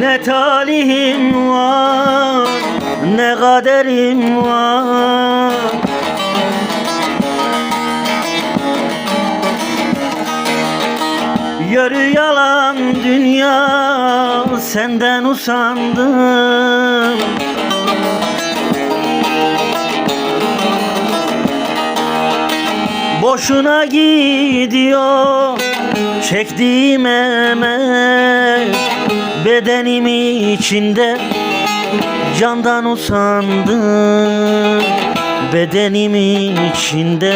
Ne talihim var Ne kaderim var? Yürü yalan dünya Senden usandım. Boşuna gidiyor çektiğim emek. Bedenim içinde candan usandım Bedenim içinde.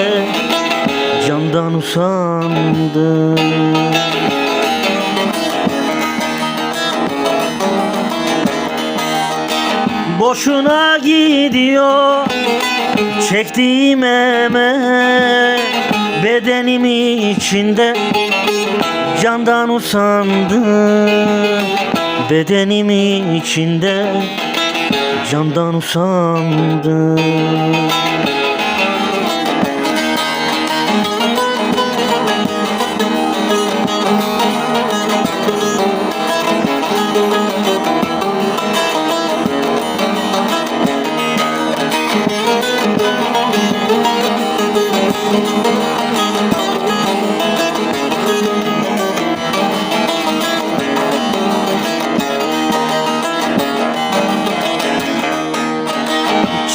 Candan usandım. Boşuna gidiyor çektiğim emek Bedenim içinde. Candan usandım Bedenim içinde candan usandım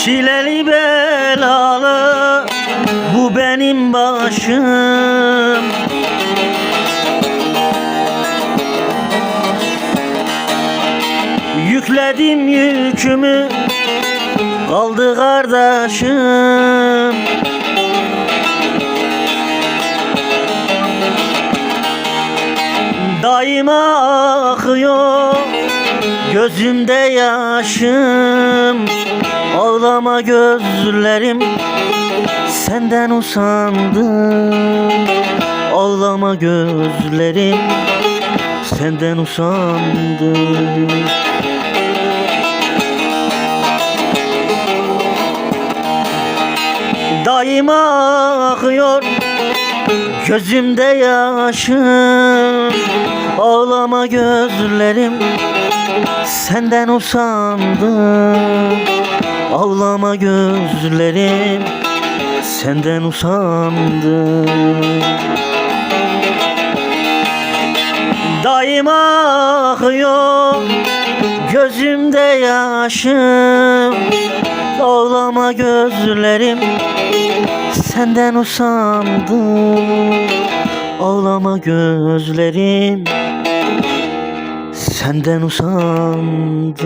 Çileli belalı bu benim başım. Yükledim yükümü kaldı kardeşim. Daima akıyor gözümde yaşım Ağlama gözlerim senden usandım Ağlama gözlerim senden usandım Daima akıyor gözümde yaşım Ağlama gözlerim senden usandım Ağlama gözlerim. Senden usandım. Daima akıyor gözümde yaşım. Ağlama gözlerim senden usandım. Ağlama gözlerim senden usandım